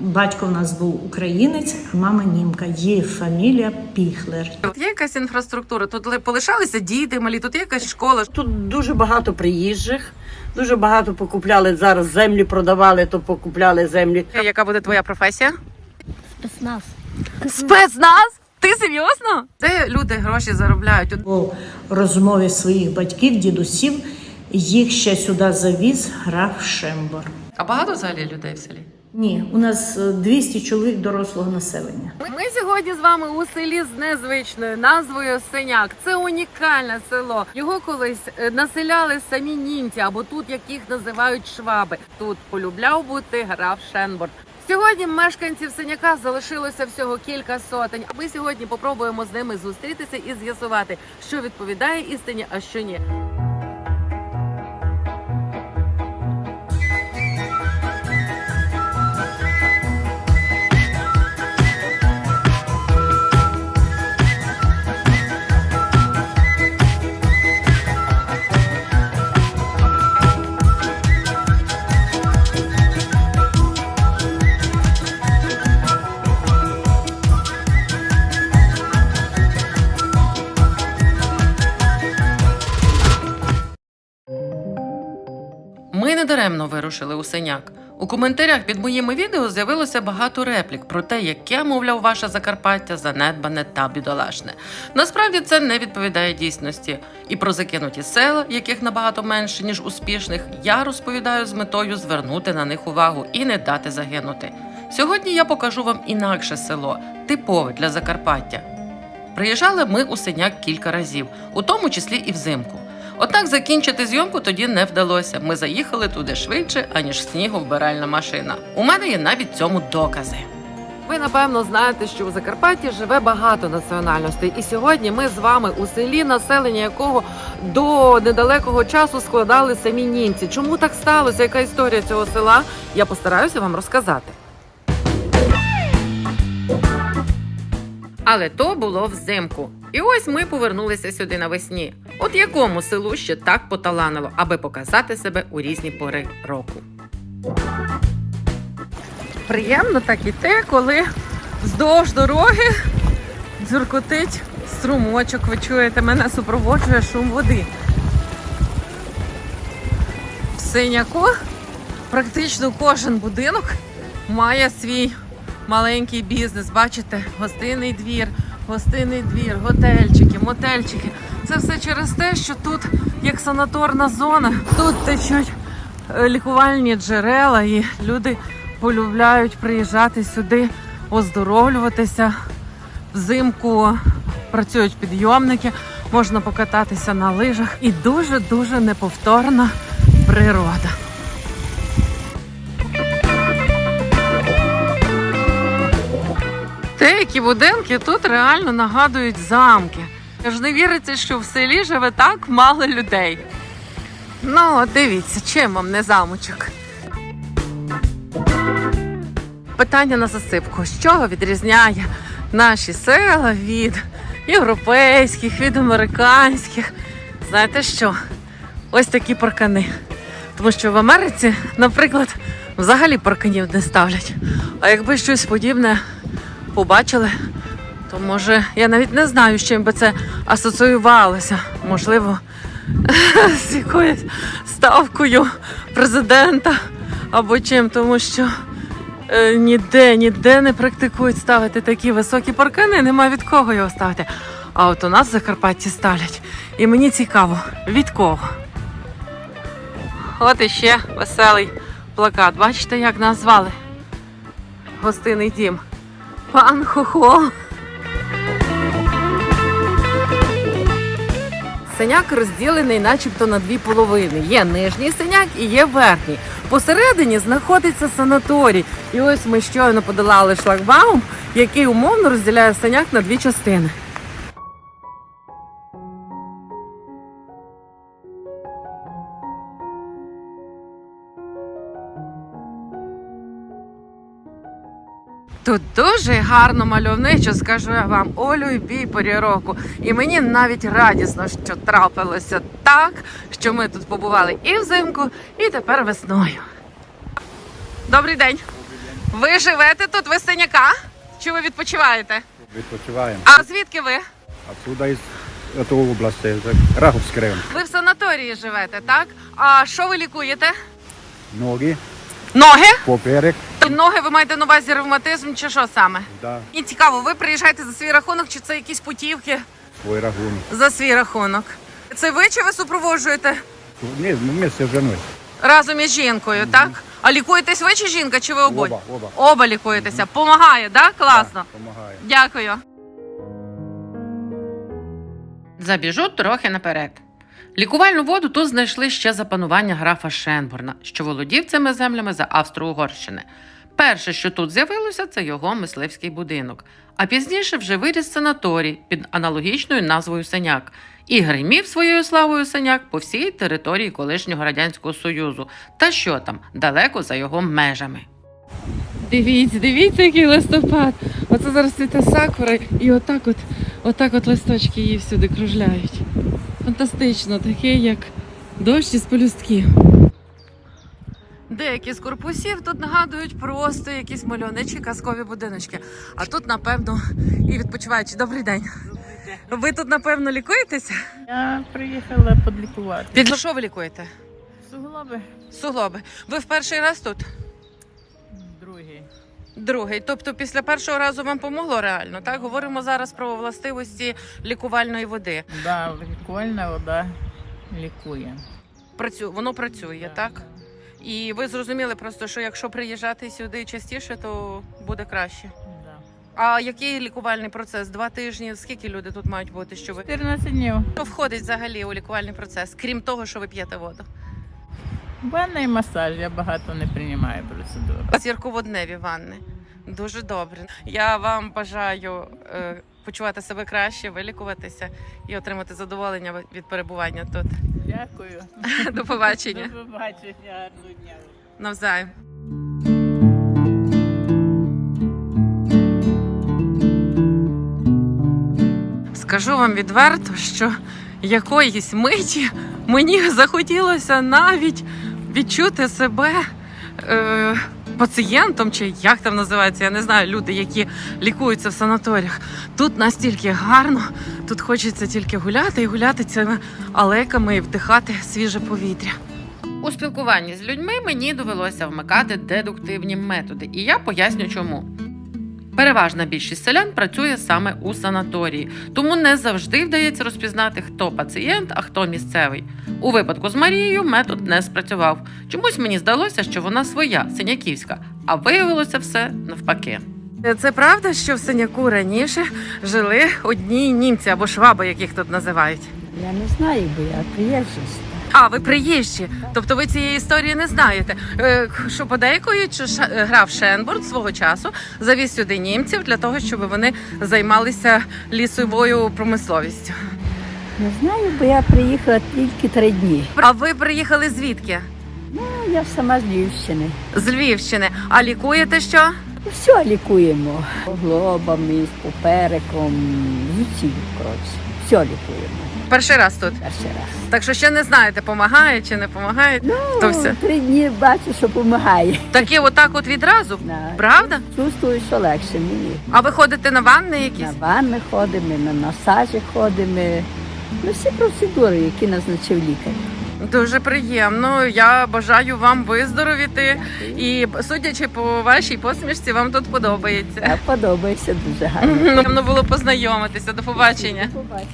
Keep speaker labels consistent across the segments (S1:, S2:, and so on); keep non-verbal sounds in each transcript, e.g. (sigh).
S1: Батько в нас був українець, а мама німка. Її фамілія Піхлер.
S2: Тут є якась інфраструктура, тут полишалися діти малі, тут є якась школа.
S3: Тут дуже багато приїжджих, дуже багато покупляли зараз землі, продавали, то покупляли землі.
S2: Яка буде твоя професія?
S4: Спецназ.
S2: Спецназ? Ти серйозно? Де люди гроші заробляють?
S1: По розмові своїх батьків, дідусів, їх ще сюди завіз граф Шембор.
S2: А багато взагалі людей в селі?
S1: Ні, у нас е, 200 чоловік дорослого населення.
S2: Ми сьогодні з вами у селі з незвичною назвою Синяк. Це унікальне село. Його колись е, населяли самі німці, або тут яких називають шваби. Тут полюбляв бути граф Шенборд. Сьогодні мешканців синяка залишилося всього кілька сотень. А ми сьогодні попробуємо з ними зустрітися і з'ясувати, що відповідає істині, а що ні. Ми недаремно вирушили у синяк. У коментарях під моїми відео з'явилося багато реплік про те, яке, мовляв, ваше Закарпаття занедбане та бідолашне. Насправді це не відповідає дійсності. І про закинуті села, яких набагато менше, ніж успішних, я розповідаю з метою звернути на них увагу і не дати загинути. Сьогодні я покажу вам інакше село, типове для Закарпаття. Приїжджали ми у синяк кілька разів, у тому числі і взимку. Однак закінчити зйомку тоді не вдалося. Ми заїхали туди швидше, аніж сніговбиральна машина. У мене є навіть цьому докази. Ви напевно знаєте, що у Закарпатті живе багато національностей, і сьогодні ми з вами у селі, населення якого до недалекого часу складали самі німці. Чому так сталося? Яка історія цього села? Я постараюся вам розказати. Але то було взимку. І ось ми повернулися сюди навесні. От якому селу ще так поталанило, аби показати себе у різні пори року. Приємно так іти, коли вздовж дороги дзюркотить струмочок. Ви чуєте, мене супроводжує шум води. В синяку практично кожен будинок має свій маленький бізнес. Бачите, гостинний двір, гостинний двір, готельчики, мотельчики. Це все через те, що тут як санаторна зона, тут течуть е, лікувальні джерела, і люди полюбляють приїжджати сюди, оздоровлюватися. Взимку працюють підйомники, можна покататися на лижах і дуже дуже неповторна природа. Деякі будинки тут реально нагадують замки. Аж не віриться, що в селі живе так мало людей. Ну, от дивіться, чим вам не замочок. Питання на засипку. Що відрізняє наші села від європейських, від американських? Знаєте що? Ось такі паркани. Тому що в Америці, наприклад, взагалі парканів не ставлять. А якби щось подібне побачили, то може я навіть не знаю, з чим би це асоціювалося. Можливо, (laughs) з якоюсь ставкою президента або чим, тому що е, ніде, ніде не практикують ставити такі високі паркани, нема від кого його ставити. А от у нас в Закарпатті ставлять. І мені цікаво, від кого. От іще веселий плакат. Бачите, як назвали? Гостинний дім. Пан Хохол. Синяк розділений начебто на дві половини. Є нижній синяк і є верхній. Посередині знаходиться санаторій. І ось ми щойно подолали шлагбаум, який умовно розділяє синяк на дві частини. Тут дуже гарно мальовничо, скажу я вам, Олю і бій порі року. І мені навіть радісно, що трапилося так, що ми тут побували і взимку, і тепер весною. Добрий день. Ви живете тут, ви Синяка? Чи ви відпочиваєте?
S4: Відпочиваємо.
S2: А звідки ви?
S4: Отсюда із того області, Раховський район.
S2: Ви в санаторії живете, так? А що ви лікуєте?
S4: Ноги,
S2: Ноги?
S4: поперек,
S2: Ноги ви маєте на увазі ревматизм чи що саме?
S4: да,
S2: І цікаво, ви приїжджаєте за свій рахунок, чи це якісь путівки
S4: свій рахунок.
S2: за свій рахунок? Це ви чи ви супроводжуєте
S4: Ні, ми з жіною.
S2: разом із жінкою, так? А лікуєтесь ви чи жінка, чи ви обоє?
S4: Оба, оба.
S2: Оба лікуєтеся. Помагає, так? Класно.
S4: Помагає.
S2: Дякую. Забіжу трохи наперед. Лікувальну воду тут знайшли ще за панування графа Шенборна, що володів цими землями за Австро-Угорщини. Перше, що тут з'явилося, це його мисливський будинок. А пізніше вже виріс санаторій під аналогічною назвою Синяк і гримів своєю славою Синяк по всій території колишнього радянського союзу. Та що там далеко за його межами. Дивіться, дивіться, який листопад. Оце зараз цвіте сакура, і отак от, отак от листочки її всюди кружляють. Фантастично, такий як дощ із пелюстків. Деякі з корпусів тут нагадують просто якісь мальовничі казкові будиночки. А тут, напевно, і відпочиваючи. Добрий день. Ви тут, напевно, лікуєтеся?
S5: Я приїхала подлікувати.
S2: Під що ви лікуєте?
S5: Суглоби
S2: Суглоби. Ви в перший раз тут?
S5: другий.
S2: Другий, тобто після першого разу вам помогло реально, так? Говоримо зараз про властивості лікувальної води.
S5: Да, лікувальна вода лікує.
S2: Працю... Воно працює, так? І ви зрозуміли просто, що якщо приїжджати сюди частіше, то буде краще.
S5: Да.
S2: А який лікувальний процес? Два тижні? Скільки люди тут мають бути? Що ви
S5: 14 днів.
S2: що входить взагалі у лікувальний процес, крім того, що ви п'єте воду?
S5: Ванна і масаж. Я багато не приймаю процедур.
S2: Зірководневі ванни. Дуже добре. Я вам бажаю е, почувати себе краще, вилікуватися і отримати задоволення від перебування тут.
S5: Дякую. (laughs)
S2: До побачення.
S5: До побачення. Гарного дня.
S2: Навзаєм. Скажу вам відверто, що якоїсь миті мені захотілося навіть відчути себе е, пацієнтом, чи як там називається, я не знаю, люди, які лікуються в санаторіях. Тут настільки гарно, тут хочеться тільки гуляти і гуляти цими алейками і вдихати свіже повітря. У спілкуванні з людьми мені довелося вмикати дедуктивні методи, і я поясню чому. Переважна більшість селян працює саме у санаторії, тому не завжди вдається розпізнати, хто пацієнт, а хто місцевий. У випадку з Марією метод не спрацював. Чомусь мені здалося, що вона своя, синяківська, а виявилося все навпаки. Це правда, що в синяку раніше жили одні німці або шваби, яких тут називають.
S6: Я не знаю, бо я приїжджа.
S2: А, ви приїжджі, тобто ви цієї історії не знаєте. Е, Що подейкують, що е, граф Шенбурн свого часу завіз сюди німців для того, щоб вони займалися лісовою промисловістю.
S6: Не знаю, бо я приїхала тільки три дні.
S2: А ви приїхали звідки?
S6: Ну, я сама з Львівщини.
S2: З Львівщини. А лікуєте що?
S6: Все лікуємо. Глобами, з попереком, з усім, коротше. Все лікуємо.
S2: Перший раз тут.
S6: Перший раз.
S2: Так що ще не знаєте, помагає чи не помагає. То все.
S6: Ну, три дні бачу, що допомагає.
S2: Такі отак от відразу.
S6: На-
S2: Правда?
S6: Чувствую, що легше мені.
S2: А ви ходите на ванни якісь?
S6: На ванни ходимо, на масажі ходимо. Ну, всі процедури, які назначив лікар.
S2: Дуже приємно. Я бажаю вам виздоровіти. І судячи по вашій посмішці, вам тут подобається.
S6: Так подобається дуже гарно.
S2: Приємно було познайомитися. До побачення.
S6: До побачення.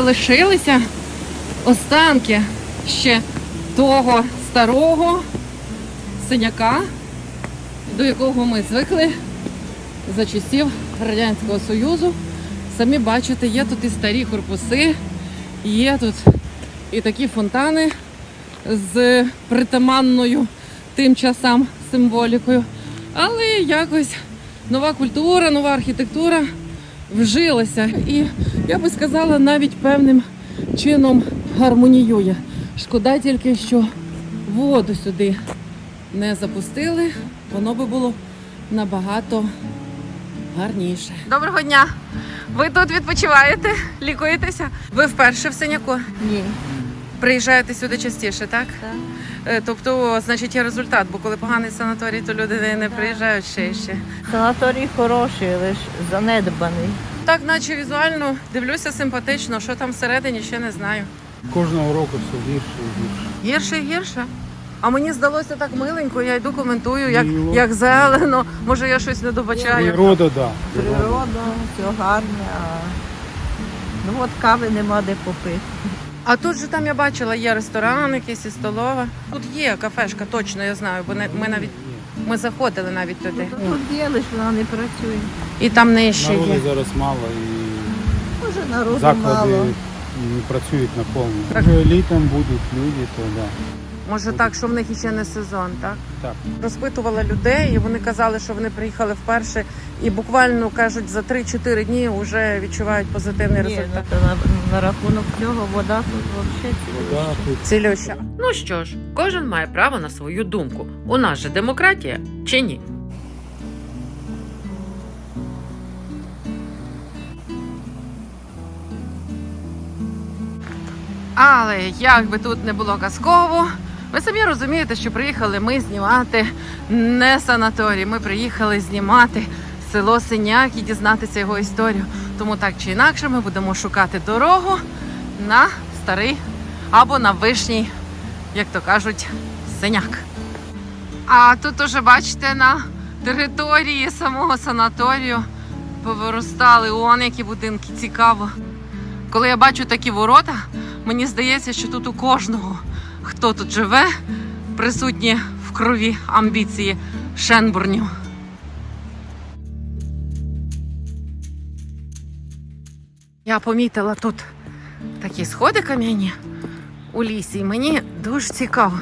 S2: Залишилися останки ще того старого синяка, до якого ми звикли за часів Радянського Союзу. Самі бачите, є тут і старі корпуси, є тут і такі фонтани з притаманною тим часам символікою. Але якось нова культура, нова архітектура вжилася. І я би сказала, навіть певним чином гармоніює. Шкода тільки, що воду сюди не запустили, воно би було набагато гарніше. Доброго дня! Ви тут відпочиваєте, лікуєтеся? Ви вперше в синяку?
S7: Ні.
S2: Приїжджаєте сюди частіше, так?
S7: Так.
S2: Е, Тобто, значить, є результат, бо коли поганий санаторій, то люди не, приїжджають ще і ще.
S7: Санаторій хороший, лише занедбаний.
S2: Так, наче візуально дивлюся симпатично, що там всередині, ще не знаю.
S4: Кожного року все гірше і гірше.
S2: Гірше і гірше. А мені здалося так миленько, я йду коментую, як, як зелено. Може, я щось не добачаю.
S4: Природа, да. природа.
S7: Природа, все гарне, а ну от кави нема де попити.
S2: А тут же там я бачила, є ресторан якийсь і столова. Тут є кафешка, точно я знаю, бо не- ми навіть ми заходили навіть туди.
S7: Тут є, лише вона не працює.
S2: І там нижче
S4: Народу зараз мало і
S7: Може народу
S4: заклади
S7: мало.
S4: не працюють
S2: на
S4: повну. Літом будуть люди, то да.
S2: Може так, що в них іще не сезон, так?
S4: Так.
S2: Розпитувала людей, і вони казали, що вони приїхали вперше, і буквально кажуть, за 3-4 дні вже відчувають позитивний
S7: Ні,
S2: результат.
S7: ну, то на, на рахунок цього вода тут взагалі
S4: Да, тут
S2: Цілюща. Ну що ж, кожен має право на свою думку. У нас же демократія чи ні? Але як би тут не було казково, ви самі розумієте, що приїхали ми знімати не санаторій. Ми приїхали знімати село Синяк і дізнатися його історію. Тому так чи інакше ми будемо шукати дорогу на старий або на вишній, як то кажуть, синяк. А тут уже бачите на території самого санаторію повиростали он які будинки. Цікаво. Коли я бачу такі ворота, мені здається, що тут у кожного, хто тут живе, присутні в крові амбіції Шенбурнів. Я помітила тут такі сходи кам'яні у лісі, і мені дуже цікаво,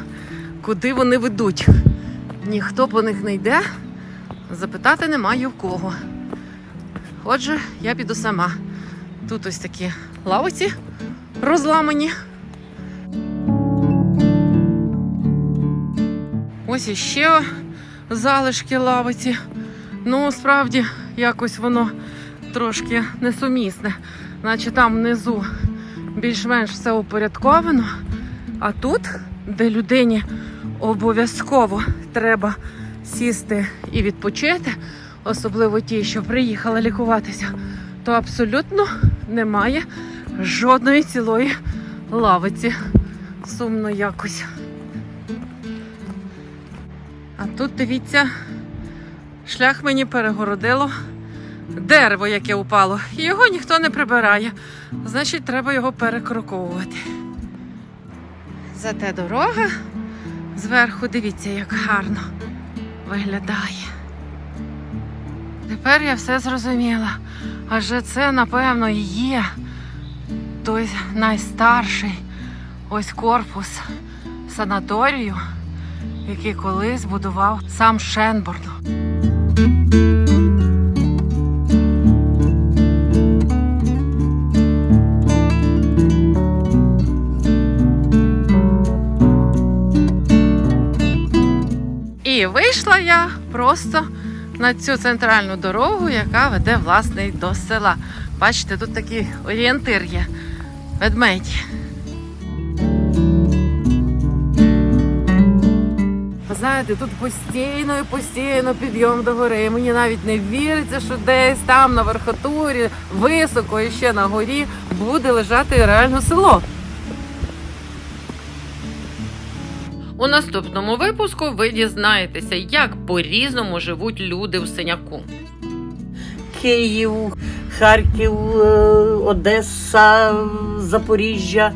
S2: куди вони ведуть. Ніхто по них не йде, запитати немає в кого. Отже, я піду сама. Тут ось такі лавиці розламані. Ось іще залишки лавиці. Ну, справді, якось воно трошки несумісне. Наче там внизу більш-менш все упорядковано. А тут, де людині обов'язково треба сісти і відпочити, особливо ті, що приїхали лікуватися, то абсолютно немає жодної цілої лавиці. Сумно якось. Тут дивіться, шлях мені перегородило дерево, яке упало. Його ніхто не прибирає. Значить, треба його перекроковувати. Зате дорога зверху, дивіться, як гарно виглядає. Тепер я все зрозуміла. Адже це, напевно, і є той найстарший ось корпус санаторію, який колись будував сам Шенбурн. І вийшла я просто на цю центральну дорогу, яка веде власне до села. Бачите, тут такий орієнтир є. Ведмеді. Знаєте, тут постійно і постійно підйом до гори. Мені навіть не віриться, що десь там на верхотурі, високо і ще на горі буде лежати реально село. У наступному випуску ви дізнаєтеся, як по-різному живуть люди в синяку.
S3: Київ, Харків, е, Одеса, Запоріжжя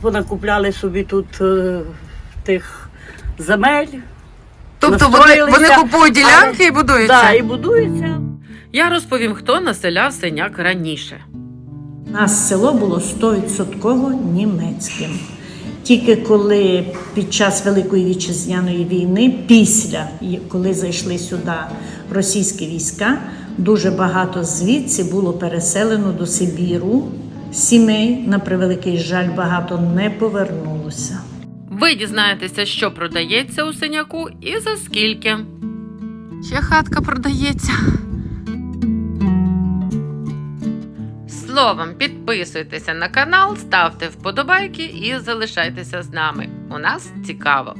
S3: понакупляли собі тут е, тих земель.
S2: Тобто вони, вони купують ділянки
S3: але-
S2: і будуються.
S3: Да, і будуються.
S2: Я розповім, хто населяв синяк раніше.
S1: У нас село було 100% німецьким. Тільки коли під час Великої вітчизняної війни, після коли зайшли сюди російські війська, дуже багато звідси було переселено до Сибіру. Сімей, на превеликий жаль, багато не повернулося.
S2: Ви дізнаєтеся, що продається у синяку і за скільки. Ще хатка продається. Словом, підписуйтеся на канал, ставте вподобайки і залишайтеся з нами. У нас цікаво!